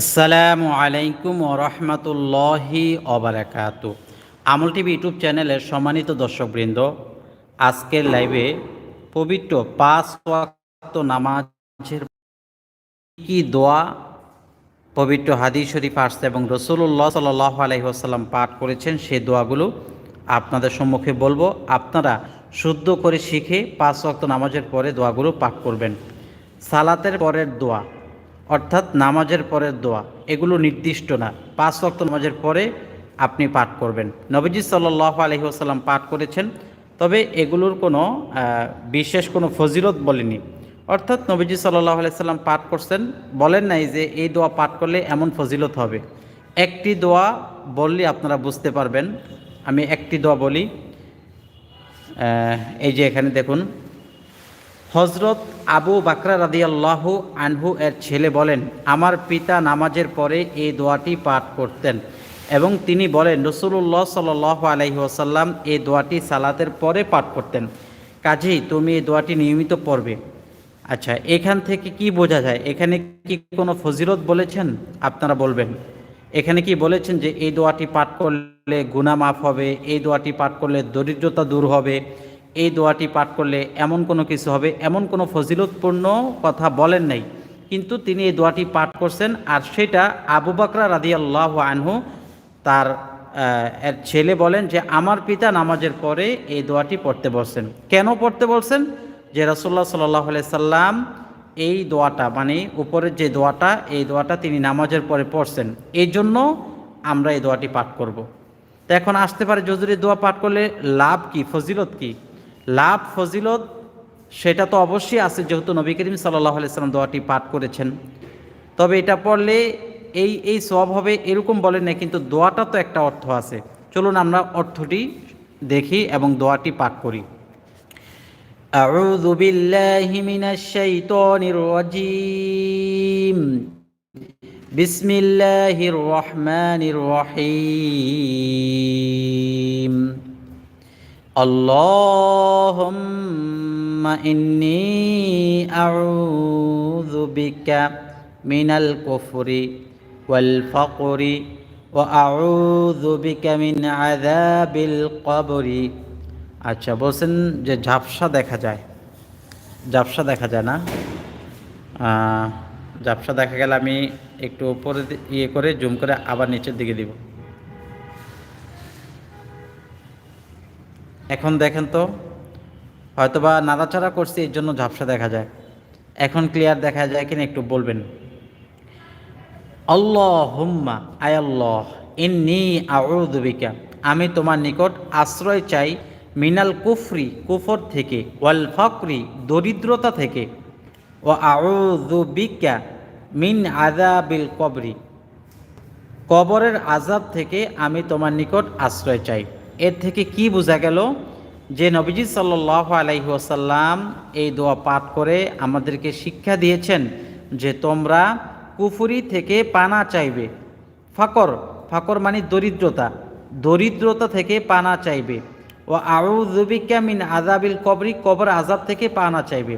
আসসালামু আলাইকুম ওরহমতুল্লাহি অবরাকাত আমল টিভি ইউটিউব চ্যানেলের সম্মানিত দর্শকবৃন্দ, আজকের লাইভে পবিত্র পাঁচ ওয়াক্ত নামাজের কি দোয়া, পবিত্র হাদিস শরীফ আসছে এবং রসুল্লাহ সাল্লাহ আলহিহাসাল্লাম পাঠ করেছেন সেই দোয়াগুলো আপনাদের সম্মুখে বলব। আপনারা শুদ্ধ করে শিখে পাঁচ ওয়াক্ত নামাজের পরে দোয়াগুলো পাঠ করবেন। সালাতের পরের দোয়া অর্থাৎ নামাজের পরের দোয়া, এগুলো নির্দিষ্ট না। পাঁচ ওয়াক্ত নামাজের পরে আপনি পাঠ করবেন। নবীজি সাল্লাহ আলহিহাসাল্লাম পাঠ করেছেন, তবে এগুলোর কোনো বিশেষ কোনো ফজিলত বলেনি। অর্থাৎ নবীজি সাল্লাহ আলাইসাল্লাম পাঠ করছেন, বলেন নাই যে এই দোয়া পাঠ করলে এমন ফজিলত হবে। একটি দোয়া বললে আপনারা বুঝতে পারবেন। আমি একটি দোয়া বলি। এই যে এখানে দেখুন হজরত আবু বাকরা রাদিয়াল্লাহ আনহু এর ছেলে বলেন, আমার পিতা নামাজের পরে এই দোয়াটি পাঠ করতেন এবং তিনি বলেন রসুল্লাহ সাল আলহি ওসাল্লাম এই দোয়াটি সালাতের পরে পাঠ করতেন। কাজেই তুমি এই দোয়াটি নিয়মিত পড়বে। আচ্ছা এখান থেকে কি বোঝা যায়? এখানে কি কোনো ফজিলত বলেছেন? আপনারা বলবেন। এখানে কি বলেছেন যে, এই দোয়াটি পাঠ করলে গুনাহ মাফ হবে, এই দোয়াটি পাঠ করলে দরিদ্রতা দূর হবে? এই দোয়াটি পাঠ করলে এমন কোনো কিছু হবে, এমন কোনো ফজিলতপূর্ণ কথা বলেন নাই। কিন্তু তিনি এই দোয়াটি পাঠ করছেন আর সেটা আবু বাকরা রাদিয়াল্লাহ আনহু তার ছেলে বলেন যে, আমার পিতা নামাজের পরে এই দোয়াটি পড়তে বলছেন। কেন পড়তে বলছেন? যে রসল্লাহ সাল্লাহ সাল্লাম এই দোয়াটা মানে উপরের যে দোয়াটা, এই দোয়াটা তিনি নামাজের পরে পড়ছেন। এই জন্য আমরা এই দোয়াটি পাঠ করব। তো এখন আসতে পারে যজুরি দোয়া পাঠ করলে লাভ কি, ফজিলত কি? লাভ ফজিলত সেটা তো অবশ্যই আছে যেহেতু নবী করিম সাল্লাহ সাল্লাম দোয়াটি পাঠ করেছেন তবে এটা পড়লে এই এই সব হবে এরকম বলেন না কিন্তু দোয়াটা তো একটা অর্থ আছে চলুন আমরা অর্থটি দেখি এবং দোয়াটি পাঠ করি أعوذ بالله من الشيطان الرجيم بسم الله الرحمن الرحيم اللهم إني أعوذ بك من الكفر والفقر وأعوذ بك من عذاب القبر আচ্ছা বলছেন যে ঝাপসা দেখা যায় ঝাপসা দেখা যায় না আহ, ঝাপসা দেখা গেলে আমি একটু উপরে দি- ইয়ে করে জুম করে আবার নিচের দিকে দিব এখন দেখেন তো, হয়তোবা নাড়াচাড়া করছি, এর জন্য ঝাপসা দেখা যায়। এখন ক্লিয়ার দেখা যায় কিনা একটু বলবেন। আল্লাহ হুম্মা আয়াল্লাহ ইন্নি আউযুবিকা আমি তোমার নিকট আশ্রয় চাই মিনাল কুফরি, কুফর থেকে, ওয়াল ফকরি, দরিদ্রতা থেকে। ও আউযুবিকা মিন আযাবিল কবরি। কবরের আজাব থেকে আমি তোমার নিকট আশ্রয় চাই। এর থেকে কি বোঝা গেল যে নবীজি সাল্লাহ আলাইহি ওয়াসাল্লাম এই দোয়া পাঠ করে আমাদেরকে শিক্ষা দিয়েছেন যে তোমরা কুফুরি থেকে পানা চাইবে। ফাকর ফাকর মানে দরিদ্রতা। দরিদ্রতা থেকে পানা চাইবে। ও আউযুবিকা মিন আজাবিল কবরি, কবর আজাব থেকে পানা চাইবে।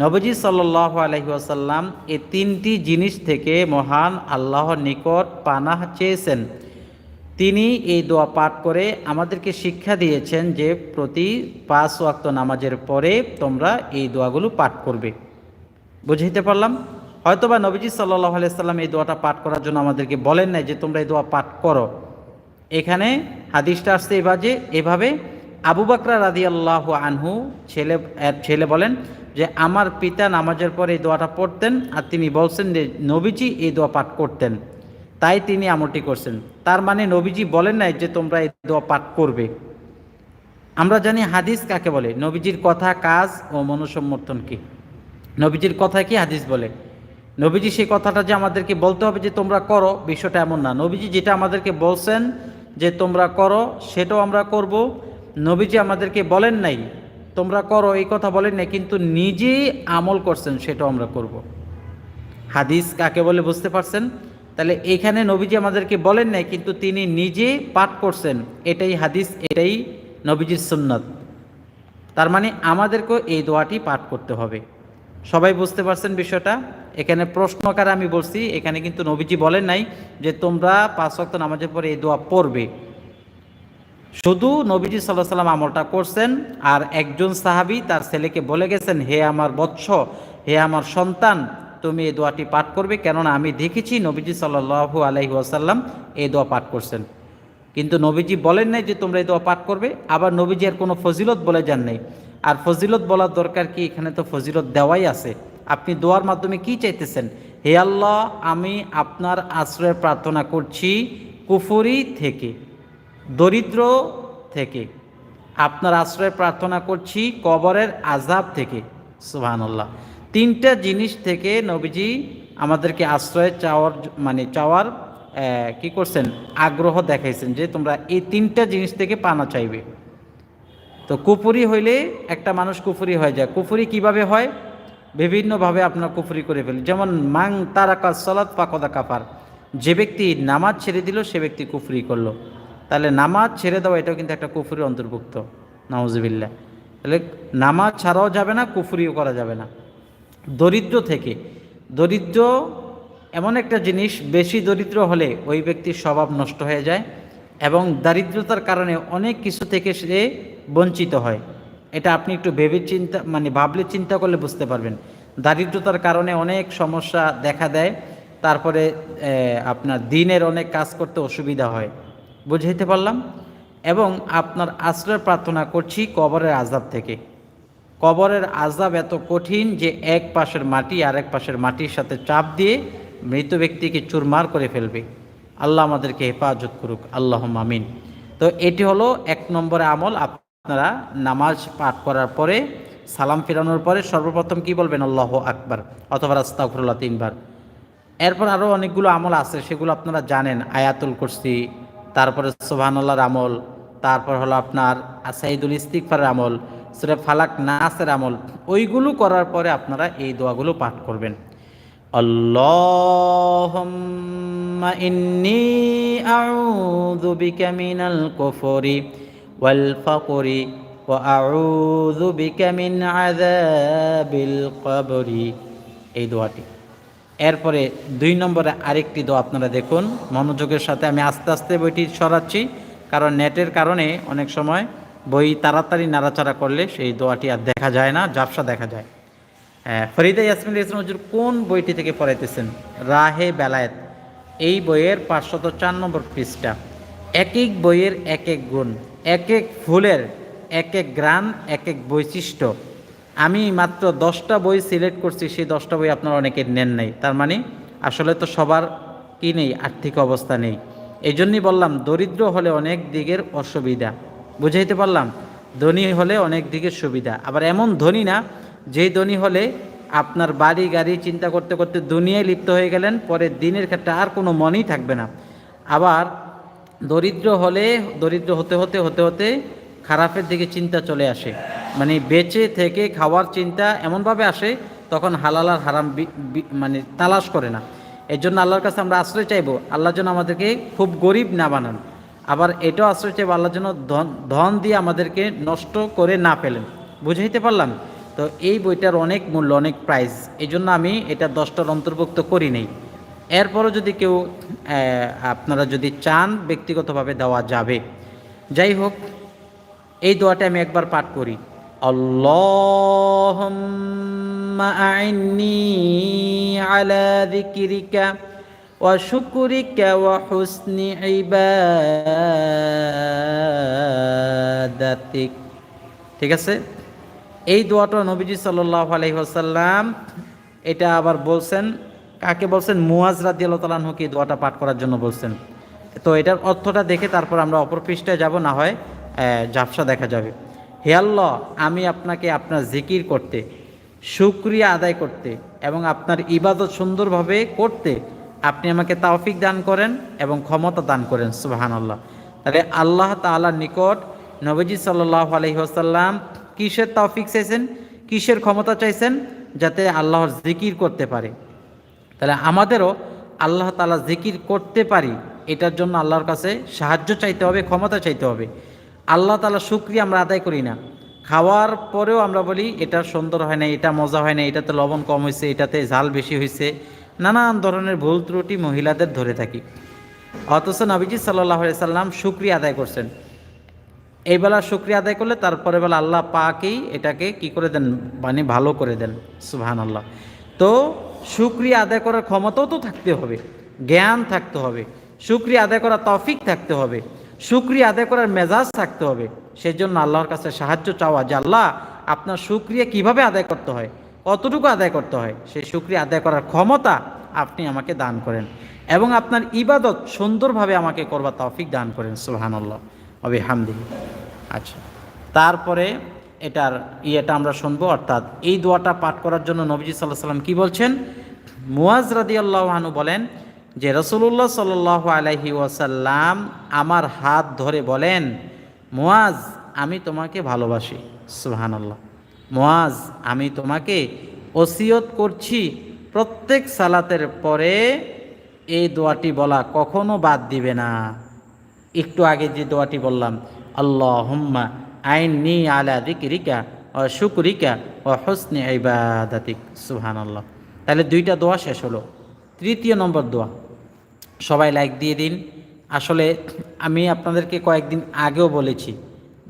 নবজি সাল্লাহ আলহিহাসাল্লাম এই তিনটি জিনিস থেকে মহান আল্লাহর নিকট পানাহ চেয়েছেন। তিনি এই দোয়া পাঠ করে আমাদেরকে শিক্ষা দিয়েছেন যে প্রতি পাঁচ ওয়াক্ত নামাজের পরে তোমরা এই দোয়াগুলো পাঠ করবে। বুঝাইতে পারলাম? হয়তোবা নবীজি সাল্লাহ আলাইসাল্লাম এই দোয়াটা পাঠ করার জন্য আমাদেরকে বলেন নাই যে তোমরা এই দোয়া পাঠ করো। এখানে হাদিসটা আসছে এভাবে এভাবে আবু বাকরা রাদি আল্লাহ আনহু ছেলে ছেলে বলেন যে, আমার পিতা নামাজের পরে এই দোয়াটা পড়তেন আর তিনি বলছেন যে, নবীজি এই দোয়া পাঠ করতেন। তাই তিনি আমলটি করছেন। তার মানে নবীজি বলেন নাই যে তোমরা এই দোয়া পাঠ করবে। আমরা জানি হাদিস কাকে বলে? নবীজির কথা, কাজ ও মনুসমর্থন কি? নবীজির কথা কি হাদিস বলে? নবীজি সেই কথাটা যে আমাদেরকে বলতে হবে যে তোমরা করো, বিষয়টা এমন না। নবীজি যেটা আমাদেরকে বলছেন যে তোমরা করো, সেটাও আমরা করব। নবীজি আমাদেরকে বলেন নাই, তোমরা করো, এই কথা বলেন নাই, কিন্তু নিজেই আমল করছেন, সেটাও আমরা করব। হাদিস কাকে বলে বুঝতে পারছেন? তাহলে এখানে নবীজি আমাদেরকে বলেন নাই, কিন্তু তিনি নিজে পাঠ করছেন। এটাই হাদিস, এটাই নবীজির সুন্নত। তার মানে আমাদেরকেও এই দোয়াটি পাঠ করতে হবে। সবাই বুঝতে পারছেন বিষয়টা? এখানে প্রশ্নকারে আমি বলছি, এখানে কিন্তু নবীজি বলেন নাই যে তোমরা পাঁচ ওয়াক্ত নামাজের পরে এই দোয়া পড়বে। শুধু নবীজি সাল্লাহ সাল্লাম আমলটা করছেন, আর একজন সাহাবি তার ছেলেকে বলে গেছেন, হে আমার বৎস, হে আমার সন্তান তুমি এই দোয়াটি পাঠ করবে, কেননা আমি দেখেছি নবীজি সাল্লাহু আলাইহি ওয়াসাল্লাম এই দোয়া পাঠ করছেন। কিন্তু নবীজি বলেন নাই যে তোমরা এই দোয়া পাঠ করবে, আবার নবীজি আর কোনো ফজিলত বলে যান নাই। আর ফজিলত বলার দরকার কি? এখানে তো ফজিলত দেওয়াই আছে। আপনি দোয়ার মাধ্যমে কি চাইতেছেন? হে আল্লাহ, আমি আপনার আশ্রয় প্রার্থনা করছি কুফুরি থেকে, দরিদ্র থেকে। আপনার আশ্রয় প্রার্থনা করছি কবরের আজাব থেকে। সুবহানাল্লাহ। তিনটা জিনিস থেকে নবীজি আমাদেরকে আশ্রয় চাওয়ার মানে চাওয়ার কি করছেন? আগ্রহ দেখাইছেন যে তোমরা এই তিনটা জিনিস থেকে পানা চাইবে। তো কুফুরি হইলে একটা মানুষ কুফুরি হয়ে যায়। কুফুরি কীভাবে হয়? বিভিন্নভাবে আপনার কুফুরি করে ফেলে যেমন, মাং তারাকা সলাৎ পাকদা কাফার। যে ব্যক্তি নামাজ ছেড়ে দিল, সে ব্যক্তি কুফরি করল। তাহলে নামাজ ছেড়ে দেওয়া এটাও কিন্তু একটা কুফুরির অন্তর্ভুক্ত। নাউজবিল্লা তাহলে নামাজ ছাড়াও যাবে না, কুফুরিও করা যাবে না। দরিদ্র থেকে। দরিদ্র এমন একটা জিনিস, বেশি দরিদ্র হলে ওই ব্যক্তির স্বভাব নষ্ট হয়ে যায় এবং দারিদ্রতার কারণে অনেক কিছু থেকে সে বঞ্চিত হয়। এটা আপনি একটু ভেবে চিন্তা মানে ভাবলে চিন্তা করলে বুঝতে পারবেন। দারিদ্রতার কারণে অনেক সমস্যা দেখা দেয়, তারপরে আপনার দিনের অনেক কাজ করতে অসুবিধা হয়। বুঝাইতে পারলাম? এবং আপনার আশ্রয় প্রার্থনা করছি কবরের আজাব থেকে। কবরের আজাব এত কঠিন যে এক পাশের মাটি আর এক পাশের মাটির সাথে চাপ দিয়ে মৃত ব্যক্তিকে চুরমার করে ফেলবে। আল্লাহ আমাদেরকে হেফাজত করুক। আল্লাহ মামিন তো এটি হলো এক নম্বরে আমল। আপনারা নামাজ পাঠ করার পরে, সালাম ফেরানোর পরে সর্বপ্রথম কি বলবেন? আল্লাহ আকবার অথবা রাস্তাফরুল্লাহ তিনবার। এরপর আরও অনেকগুলো আমল আছে, সেগুলো আপনারা জানেন। আয়াতুল কুরসি, তারপরে সোহানুল্লাহর আমল, তারপর হলো আপনার সাইদুল ইস্তিকফারের আমল সুরে ফালাক নাসের আমল, ওইগুলো করার পরে আপনারা এই দোয়াগুলো পাঠ করবেন। এই দোয়াটি। এরপরে দুই নম্বরে আরেকটি দোয়া আপনারা দেখুন। মনোযোগের সাথে আমি আস্তে আস্তে বইটি সরাচ্ছি, কারণ নেটের কারণে অনেক সময় বই তাড়াতাড়ি নাড়াচাড়া করলে সেই দোয়াটি আর দেখা যায় না জাপসা দেখা যায়। হ্যাঁ, ফরিদা ইয়াসমিন ইসলাম হজুর কোন বইটি থেকে পড়াইতেছেন? রাহে বেলায়েত। এই বইয়ের পাঁচশত চার নম্বর পৃষ্ঠা। এক এক বইয়ের এক এক গুণ এক এক ফুলের এক এক গ্রান এক এক বৈশিষ্ট্য। আমি মাত্র দশটা বই সিলেক্ট করছি সেই দশটা বই আপনারা অনেকে নেন নাই। তার মানে আসলে তো সবার কি নেই? আর্থিক অবস্থা নেই। এই জন্যই বললাম দরিদ্র হলে অনেক দিকের অসুবিধা। বুঝাইতে পারলাম, ধনী হলে অনেক দিকে সুবিধা। আবার এমন ধনী না, যেই ধনী হলে আপনার বাড়ি, গাড়ি চিন্তা করতে করতে দুনিয়ায় লিপ্ত হয়ে গেলেন পরে দিনের ক্ষেত্রে আর কোনো মনেই থাকবে না। আবার দরিদ্র হলে, দরিদ্র হতে হতে হতে হতে খারাপের দিকে চিন্তা চলে আসে। মানে বেঁচে থেকে খাওয়ার চিন্তা এমনভাবে আসে, তখন হালাল আর হারাম মানে তালাশ করে না। এর জন্য আল্লাহর কাছে আমরা আশ্রয় চাইব। আল্লাহর জন্য আমাদেরকে খুব গরিব না বানান। আবার এটাও আশ্রয় চাইব আল্লাহর জন্য ধন ধন দিয়ে আমাদেরকে নষ্ট করে না ফেলেন। বুঝাইতে পারলাম? তো এই বইটার অনেক মূল্য, অনেক প্রাইস এই জন্য আমি এটা দশটার অন্তর্ভুক্ত করি নেই। এরপরও যদি কেউ আপনারা যদি চান, ব্যক্তিগতভাবে দেওয়া যাবে। যাই হোক, এই দোয়াটা আমি একবার পাঠ করি। আল্লাহুম্মা আইন্নি আলা যিকরিকা ওয়া হুসনি ইবাদাতিক। ঠিক আছে? এই দোয়াটা নবীজি সাল্লাল্লাহু আলাইহি ওয়াসাল্লাম এটা আবার বলছেন, কাকে বলছেন? মুয়াজ রাদিয়াল্লাহু তাআলা আনহুকে এই দোয়াটা পাঠ করার জন্য বলছেন। তো এটার অর্থটা দেখে তারপর আমরা অপর পৃষ্ঠায় যাব, না হয় ঝাপসা দেখা যাবে। হে আল্লাহ, আমি আপনাকে আপনার জিকির করতে, শুক্রিয়া আদায় করতে এবং আপনার ইবাদত সুন্দরভাবে করতে আপনি আমাকে তাওফিক দান করেন এবং ক্ষমতা দান করেন সুবাহান আল্লাহ তাহলে আল্লাহ তাআলার নিকট নবীজি সাল্লাহ আলহিহাসাল্লাম কিসের তাওফিক চাইছেন, কিসের ক্ষমতা চাইছেন, যাতে আল্লাহর জিকির করতে পারে। তাহলে আমাদেরও আল্লাহ তালা জিকির করতে পারি, এটার জন্য আল্লাহর কাছে সাহায্য চাইতে হবে, ক্ষমতা চাইতে হবে। আল্লাহ তালা শুক্রিয়া আমরা আদায় করি না। খাওয়ার পরেও আমরা বলি, এটা সুন্দর হয় না এটা মজা হয় না এটাতে লবণ কম হয়েছে এটাতে ঝাল বেশি হয়েছে নানান ধরনের ভুল ত্রুটি মহিলাদের ধরে থাকি। অথচ নবীজি সাল্লাহ সাল্লাম শুক্রিয়া আদায় করছেন। এই বেলা শুক্রিয়া আদায় করলে তারপরে বেলা আল্লাহ পাকেই এটাকে কি করে দেন? মানে ভালো করে দেন। সুহান আল্লাহ তো শুক্রিয়া আদায় করার ক্ষমতাও তো থাকতে হবে। জ্ঞান থাকতে হবে। শুক্রিয়া আদায় করার তফিক থাকতে হবে। শুক্রিয়া আদায় করার মেজাজ থাকতে হবে। সেই জন্য আল্লাহর কাছে সাহায্য চাওয়া যে আল্লাহ, আপনার শুক্রিয়া কীভাবে আদায় করতে হয়? কতটুকু আদায় করতে হয়? সেই শুক্রিয়া আদায় করার ক্ষমতা আপনি আমাকে দান করেন এবং আপনার ইবাদত সুন্দরভাবে আমাকে করবার তৌফিক দান করেন সুহানাল্লাহ অবে হামদি আচ্ছা তারপরে এটার ইয়েটা আমরা শুনব, অর্থাৎ এই দোয়াটা পাঠ করার জন্য নবীজি সাল্লাহ সাল্লাম কী বলছেন? মুয়াজ রাদি আল্লাহানু বলেন যে রসুল্লাহ সাল আলাইহি ওয়াসাল্লাম আমার হাত ধরে বলেন, মুয়াজ, আমি তোমাকে ভালোবাসি। সুহান আল্লাহ মুয়াজ, আমি তোমাকে ওসিয়ত করছি প্রত্যেক সালাতের পরে এই দোয়াটি বলা কখনো বাদ দিবে না। একটু আগে যে দোয়াটি বললাম আল্লাহ হুম্মা আইন নি আলা দিকরিকা ও শুকরিকা ও হসনি ইবাদাতিক। সুহান আল্লাহ তাহলে দুইটা দোয়া শেষ হলো। তৃতীয় নম্বর দোয়া। সবাই লাইক দিয়ে দিন। আসলে আমি আপনাদেরকে কয়েকদিন আগেও বলেছি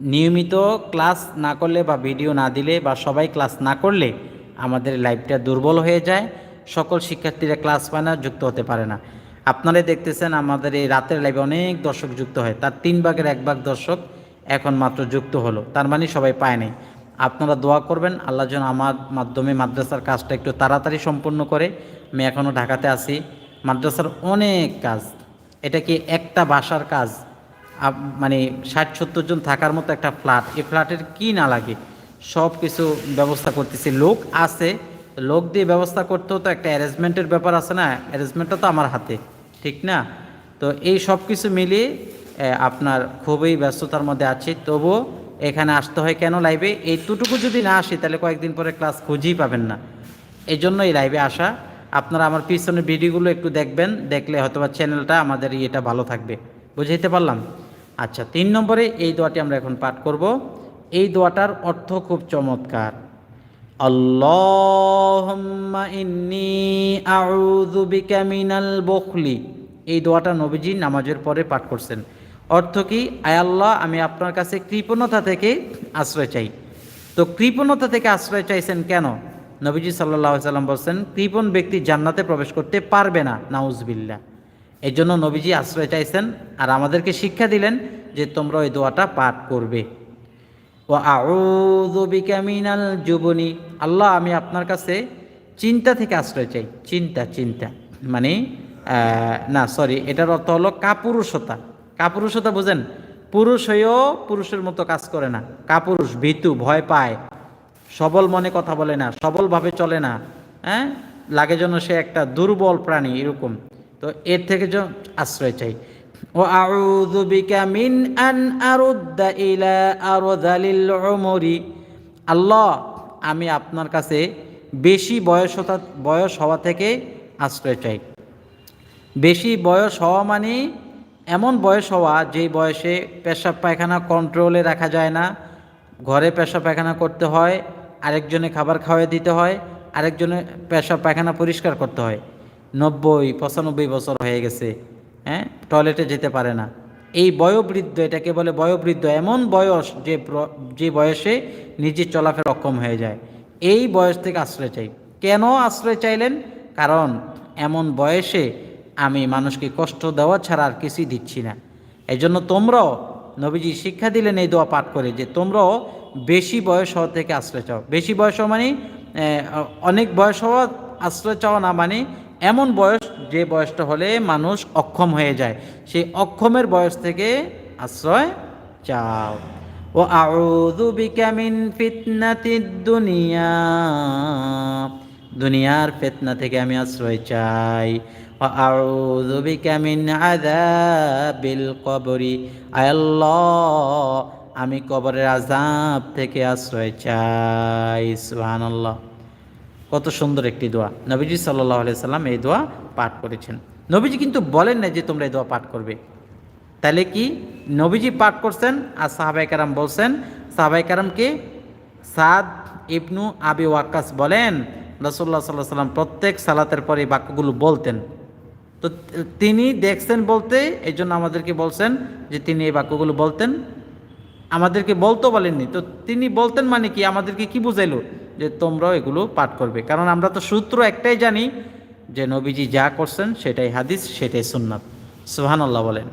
নিয়মিত ক্লাস না করলে বা ভিডিও না দিলে বা সবাই ক্লাস না করলে আমাদের লাইফটা দুর্বল হয়ে যায়। সকল শিক্ষার্থীরা ক্লাস পায় না, যুক্ত হতে পারে না। আপনারাই দেখতেছেন আমাদের এই রাতের লাইভে অনেক দর্শক যুক্ত হয়। তার তিন ভাগের এক ভাগ দর্শক এখন মাত্র যুক্ত হলো। তার মানে সবাই পায় নাই। আপনারা দোয়া করবেন, আল্লাহ যেন আমার মাধ্যমে মাদ্রাসার কাজটা একটু তাড়াতাড়ি সম্পূর্ণ করে। আমি এখনও ঢাকাতে আছি। মাদ্রাসার অনেক কাজ। এটা কি একটা বাসার কাজ? মানে ষাট সত্তর জন থাকার মতো একটা ফ্ল্যাট এই ফ্ল্যাটের কি না লাগে? সব কিছু ব্যবস্থা করতেছি। লোক আছে। লোক দিয়ে ব্যবস্থা করতেও তো একটা অ্যারেঞ্জমেন্টের ব্যাপার আছে না? অ্যারেঞ্জমেন্টটা তো আমার হাতে। ঠিক না? তো এই সব কিছু মিলিয়ে আপনার খুবই ব্যস্ততার মধ্যে আছি। তবুও এখানে আসতে হয় কেন লাইভে এইটুকু যদি না আসি, তাহলে কয়েকদিন পরে ক্লাস খুঁজেই পাবেন না। এই জন্য এই লাইভে আসা। আপনারা আমার পিছনের ভিডিওগুলো একটু দেখবেন। দেখলে হয়তোবা চ্যানেলটা আমাদের ইয়েটা ভালো থাকবে। বুঝাইতে পারলাম? আচ্ছা তিন নম্বরে এই দোয়াটি আমরা এখন পাঠ করব। এই দোয়াটার অর্থ খুব চমৎকার। মিনাল বখলি। এই দোয়াটা নবীজি নামাজের পরে পাঠ করছেন। অর্থ কি? আয় আল্লাহ, আমি আপনার কাছে কৃপণতা থেকে আশ্রয় চাই। তো কৃপণতা থেকে আশ্রয় চাইছেন কেন? নবীজি সাল্লাহ সাল্লাম বলছেন, কৃপণ ব্যক্তি জান্নাতে প্রবেশ করতে পারবে না নাউজবিল্লা এই জন্য নবীজি আশ্রয় চাইছেন আর আমাদেরকে শিক্ষা দিলেন যে তোমরা ওই দোয়াটা পাঠ করবে। ও আউযু বিকা মিনাল জুবনি। আল্লাহ, আমি আপনার কাছে চিন্তা থেকে আশ্রয় চাই। চিন্তা চিন্তা। মানে না সরি এটার অর্থ হলো কাপুরুষতা। কাপুরুষতা বোঝেন, পুরুষ হয়েও পুরুষের মতো কাজ করে না। কাপুরুষ, ভীতু, ভয় পায়। সবল মনে কথা বলে না, সবলভাবে চলে না। হ্যাঁ? লাগে যেন সে একটা দুর্বল প্রাণী, এরকম। তো এর থেকে আশ্রয় চাই। ও আউযু মিন আন আরুদ্দা ইলা আরদালিল উমরি। আল্লাহ, আমি আপনার কাছে বেশি বয়স বয়স হওয়া থেকে আশ্রয় চাই। বেশি বয়স হওয়া মানে এমন বয়স হওয়া যেই বয়সে পেশাব পায়খানা কন্ট্রোলে রাখা যায় না, ঘরে পেশাব পায়খানা করতে হয়, আরেকজনে খাবার খাওয়াই দিতে হয় আরেকজনে পেশাব পায়খানা পরিষ্কার করতে হয়। নব্বই, পঁচানব্বই বছর হয়ে গেছে হ্যাঁ? টয়লেটে যেতে পারে না। এই বয়োবৃদ্ধ, এটাকে বলে বয়োবৃদ্ধ, এমন বয়স যে যে বয়সে নিজের চলাফেরা অক্ষম হয়ে যায়। এই বয়স থেকে আশ্রয় চাই। কেন আশ্রয় চাইলেন? কারণ এমন বয়সে আমি মানুষকে কষ্ট দেওয়া ছাড়া আর কিছুই দিচ্ছি না। এই জন্য তোমরাও নবীজি শিক্ষা দিলেন এই দোয়া পাঠ করে যে তোমরাও বেশি বয়স হওয়া থেকে আশ্রয় চাও। বেশি বয়স মানে অনেক বয়স হওয়া আশ্রয় চাওয়া না মানে এমন বয়স যে বয়সটা হলে মানুষ অক্ষম হয়ে যায়। সেই অক্ষমের বয়স থেকে আশ্রয় চাও। ও আউযু বিকা মিন ফিতনাতিদ দুনিয়া। দুনিয়ার ফিতনা থেকে আমি আশ্রয় চাই। ও আউযু বিকা মিন আযাবিল কবরি। আল্লাহ, আমি কবরের আযাব থেকে আশ্রয় চাই। সুবহানাল্লাহ। কত সুন্দর একটি দোয়া। নবীজি সাল্লাহ সাল্লাম এই দোয়া পাঠ করেছেন। নবীজি কিন্তু বলেন না যে তোমরা এই দোয়া পাঠ করবে। তাহলে কি? নবীজি পাঠ করছেন আর সাহাবাই কারাম বলছেন সাহাবাই কারামকে সাদ ইবনু আবি ওয়াক্কাস বলেন রসুল্লাহ সাল্লাহ সাল্লাম প্রত্যেক সালাতের পরে এই বাক্যগুলো বলতেন। তো তিনি দেখছেন বলতে এই জন্য আমাদেরকে বলছেন যে তিনি এই বাক্যগুলো বলতেন। আমাদেরকে বলতো বলেননি। তো তিনি বলতেন মানে কি? আমাদেরকে কি বুঝাইলো? যে তোমরাও এগুলো পাঠ করবে কারণ আমরা তো সূত্র একটাই জানি যে নবীজি যা করছেন সেটাই হাদিস সেটাই সুন্নাত সুহানাল্লাহ বলেন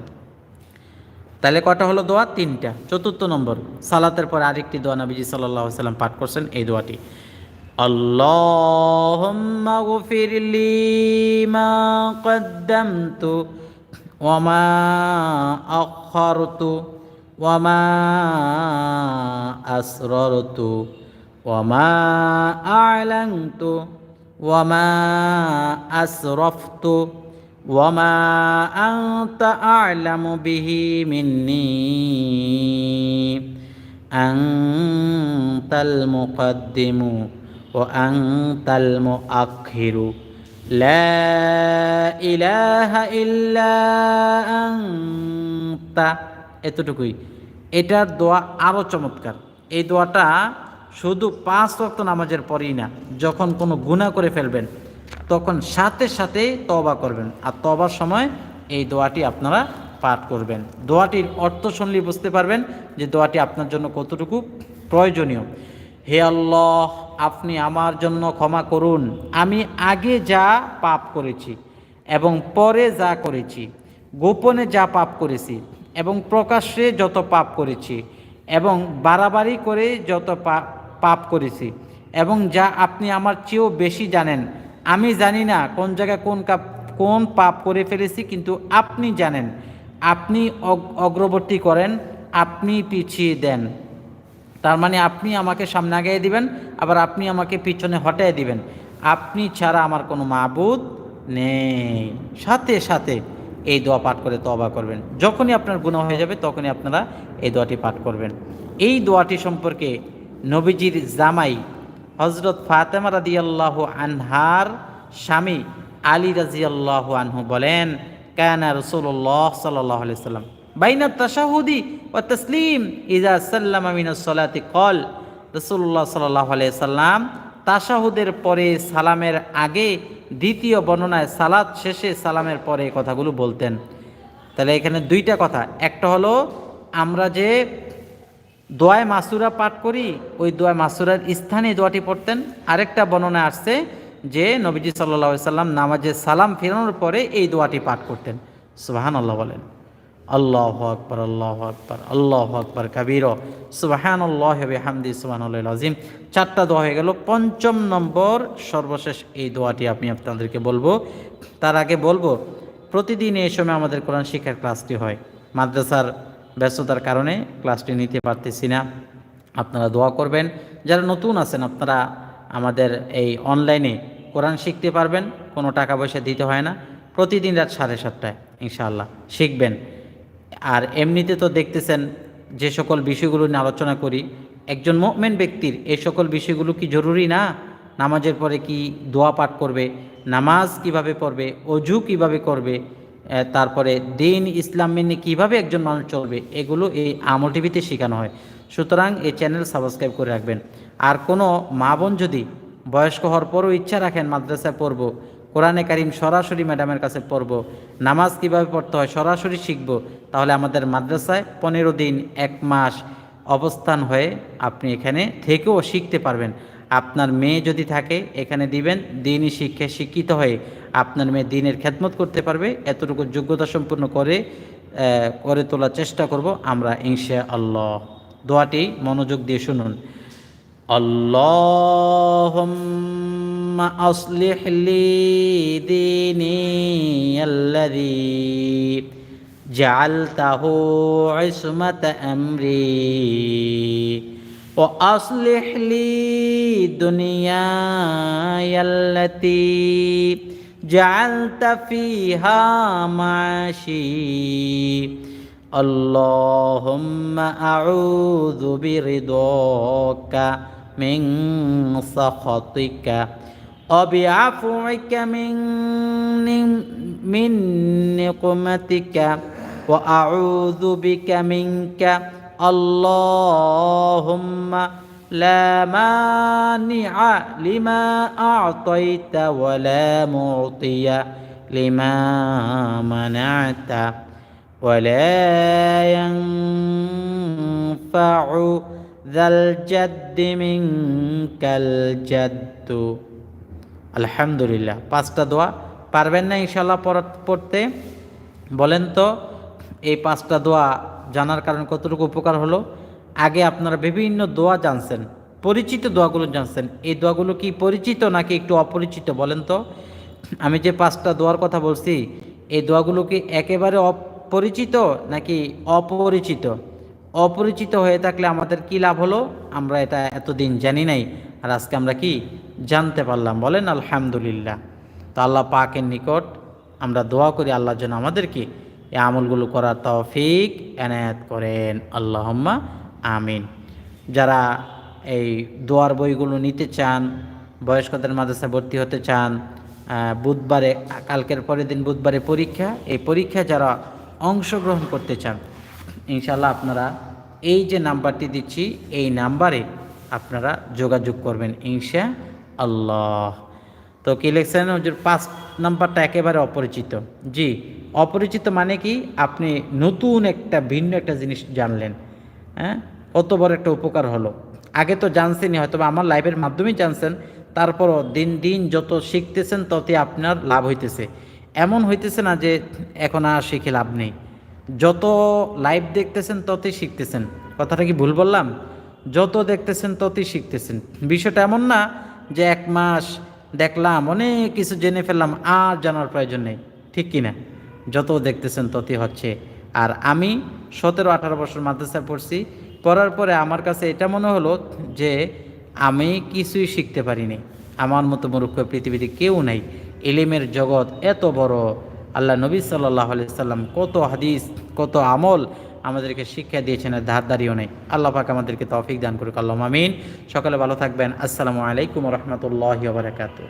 তাহলে কটা হলো দোয়া তিনটা চতুর্থ নম্বর সালাতের পরে আরেকটি দোয়া নবীজি সাল্লাহ সাল্লাম পাঠ করছেন এই দোয়াটি اللهم اغفر لي ما قدمت وما أخرت وما أسررت وما أعلنت وما أسرفت وما أنت أعلم به مني أنت المقدم وأنت المؤخر لا إله إلا أنت এতটুকুই এটার দোয়া আরও চমৎকার এই দোয়াটা শুধু পাঁচ ওয়াক্ত নামাজের পরেই না, যখন কোনো গুণা করে ফেলবেন, তখন সাথে সাথে তবা করবেন। আর তবার সময় এই দোয়াটি আপনারা পাঠ করবেন। দোয়াটির অর্থ শুনলেই বুঝতে পারবেন যে দোয়াটি আপনার জন্য কতটুকু প্রয়োজনীয়। হে আল্লাহ, আপনি আমার জন্য ক্ষমা করুন। আমি আগে যা পাপ করেছি এবং পরে যা করেছি, গোপনে যা পাপ করেছি এবং প্রকাশ্যে যত পাপ করেছি এবং বাড়াবাড়ি করে যত পাপ করেছি এবং যা আপনি আমার চেয়েও বেশি জানেন। আমি জানি না কোন জায়গায় কোন কাপ, কোন পাপ করে ফেলেছি, কিন্তু আপনি জানেন। আপনি অগ্রবর্তী করেন, আপনি পিছিয়ে দেন। তার মানে আপনি আমাকে সামনে আগাই দিবেন, আবার আপনি আমাকে পিছনে হটাই দিবেন। আপনি ছাড়া আমার কোনো মাবুদ নেই। সাথে সাথে এই দোয়া পাঠ করে তবা করবেন। যখনই আপনার গুণা হয়ে যাবে, তখনই আপনারা এই দোয়াটি পাঠ করবেন। এই দোয়াটি সম্পর্কে নবীজির জামাই হজরত ফাতেমা রাদি আল্লাহ আনহার স্বামী আলী রাজি আল্লাহ আনহু বলেন, কানা রসুল্লাহ সাল্লাহ সাল্লাম বাইনা তাশাহুদি ও তসলিম ইজা সাল্লাম আমিন সলাতি কল রসুল্লাহ সাল্লাহ সাল্লাম তাশাহুদের পরে সালামের আগে দ্বিতীয় বর্ণনায় সালাদ শেষে সালামের পরে কথাগুলো বলতেন। তাহলে এখানে দুইটা কথা। একটা হলো, আমরা যে দোয়ায় মাসুরা পাঠ করি, ওই দোয়ায় মাসুরার স্থানে দোয়াটি পড়তেন। আরেকটা বর্ণনা আসছে যে, নবীজি সাল্লা সাল্লাম নামাজে সালাম ফেরানোর পরে এই দোয়াটি পাঠ করতেন। সুবাহান আল্লাহ বলেন, আল্লাহ আকবর আল্লাহ আকবর আল্লাহ আকবর, কাবির সুবাহান আল্লাহ হামদি সুবাহান আজিম চারটা দোয়া হয়ে গেল। পঞ্চম নম্বর, সর্বশেষ এই দোয়াটি আমি আপনাদেরকে বলব। তার আগে বলব, প্রতিদিন এই সময় আমাদের কোরআন শিক্ষার ক্লাসটি হয়। মাদ্রাসার ব্যস্ততার কারণে ক্লাসটি নিতে পারতেছি না। আপনারা দোয়া করবেন। যারা নতুন আছেন, আপনারা আমাদের এই অনলাইনে কোরআন শিখতে পারবেন, কোনো টাকা পয়সা দিতে হয় না। প্রতিদিন রাত সাড়ে সাতটায়, ইনশাআল্লাহ, শিখবেন। আর এমনিতে তো দেখতেছেন, যে সকল বিষয়গুলো নিয়ে আলোচনা করি, একজন মোমেন ব্যক্তির এই সকল বিষয়গুলো কি জরুরি না? নামাজের পরে কি দোয়া পাঠ করবে? নামাজ কীভাবে পড়বে? অজু কীভাবে করবে? তারপরে দিন ইসলাম মেনে কীভাবে একজন মানুষ চলবে, এগুলো এই আমল টিভিতে শেখানো হয়। সুতরাং এই চ্যানেল সাবস্ক্রাইব করে রাখবেন। আর কোনো মা বোন যদি বয়স্ক হওয়ার পরও ইচ্ছা রাখেন মাদ্রাসায় পড়ব, কোরআনে কারিম সরাসরি ম্যাডামের কাছে পড়ব, নামাজ কীভাবে পড়তে হয় সরাসরি শিখব, তাহলে আমাদের মাদ্রাসায় পনেরো দিন, এক মাস অবস্থান হয়ে আপনি এখানে থেকেও শিখতে পারবেন। আপনার মেয়ে যদি থাকে, এখানে দিবেন, দিনই শিক্ষায় শিক্ষিত হয়ে আপনার মেয়ে দিনের খেদমত করতে পারবে এতটুকু যোগ্যতা সম্পূর্ণ করে করে তোলার চেষ্টা করব আমরা ইনশা আল্লাহ দোয়াটি মনোযোগ দিয়ে শুনুন আল্লাহ أصلح لي ديني الذي جعلته عصمة أمري وأصلح لي دنياي التي جعلت فيها معاشي. اللهم أعوذ برضاك من سخطك. وبعفوك من من نقمتك. وأعوذ بك منك. اللهم لا مانع لما أعطيت ولا معطي لما منعت ولا ينفع ذا الجد منك الجد আলহামদুলিল্লাহ পাঁচটা দোয়া পারবেন না ইনশাল্লাহ পড়তে বলেন তো এই পাঁচটা দোয়া জানার কারণে কতটুকু উপকার হলো আগে আপনারা বিভিন্ন দোয়া জানছেন, পরিচিত দোয়াগুলো জানছেন। এই দোয়াগুলো কি পরিচিত নাকি একটু অপরিচিত বলেন তো? আমি যে পাঁচটা দোয়ার কথা বলছি, এই দোয়াগুলো কি একেবারে অপরিচিত নাকি অপরিচিত? অপরিচিত হয়ে থাকলে আমাদের কি লাভ হলো? আমরা এটা এতদিন জানি নাই, আর আজকে আমরা কি জানতে পারলাম বলেন আলহামদুলিল্লাহ। তো আল্লাহ পাকের নিকট আমরা দোয়া করি আল্লাহর জন্য আমাদেরকে এই আমলগুলো করার তৌফিক এনায়াত করেন। আল্লাহম্মা আমিন। যারা এই দোয়ার বইগুলো নিতে চান, বয়স্কদের মাদ্রাসায় ভর্তি হতে চান বুধবারে, কালকের পরের দিন বুধবারে পরীক্ষা, এই পরীক্ষা যারা অংশগ্রহণ করতে চান ইনশাল্লাহ আপনারা এই যে নাম্বারটি দিচ্ছি, এই নাম্বারে আপনারা যোগাযোগ করবেন ইনশা আল্লাহ তো কি লিখছেন? পাঁচ নাম্বারটা একেবারে অপরিচিত। জি, অপরিচিত মানে কি? আপনি নতুন একটা, ভিন্ন একটা জিনিস জানলেন। হ্যাঁ? কত বড় একটা উপকার হলো। আগে তো জানছেনই হয়তো আমার লাইভের মাধ্যমেই জানছেন, তারপরও দিন দিন যত শিখতেছেন ততই আপনার লাভ হইতেছে। এমন হইতেছে না যে এখন আর শিখে লাভ নেই। যত লাইভ দেখতেছেন ততই শিখতেছেন। কথাটা কি ভুল বললাম? যত দেখতেছেন ততই শিখতেছেন। বিষয়টা এমন না যে এক মাস দেখলাম, অনেক কিছু জেনে ফেললাম, আর জানার প্রয়োজন নেই। ঠিক কিনা? যত দেখতেছেন ততই হচ্ছে। আর আমি সতেরো, আঠারো বছর মাদ্রাসায় পড়ছি। পড়ার পরে আমার কাছে এটা মনে হলো যে আমি কিছুই শিখতে পারিনি। আমার মতো মূর্খ পৃথিবীতে কেউ নাই। এলিমের জগৎ এত বড়। আল্লাহ নবী সাল্লাহ সাল্লাম কত হাদিস, কত আমল আমাদেরকে শিক্ষা দিয়েছেন, আর ধার দাঁড়িয়েও নেই। আল্লাহ পাক আমাদেরকে তৌফিক দান করুক আল্লাহ মামিন সকালে ভালো থাকবেন। আসসালামু আলাইকুম রহমতুল্লাহ বারকাতু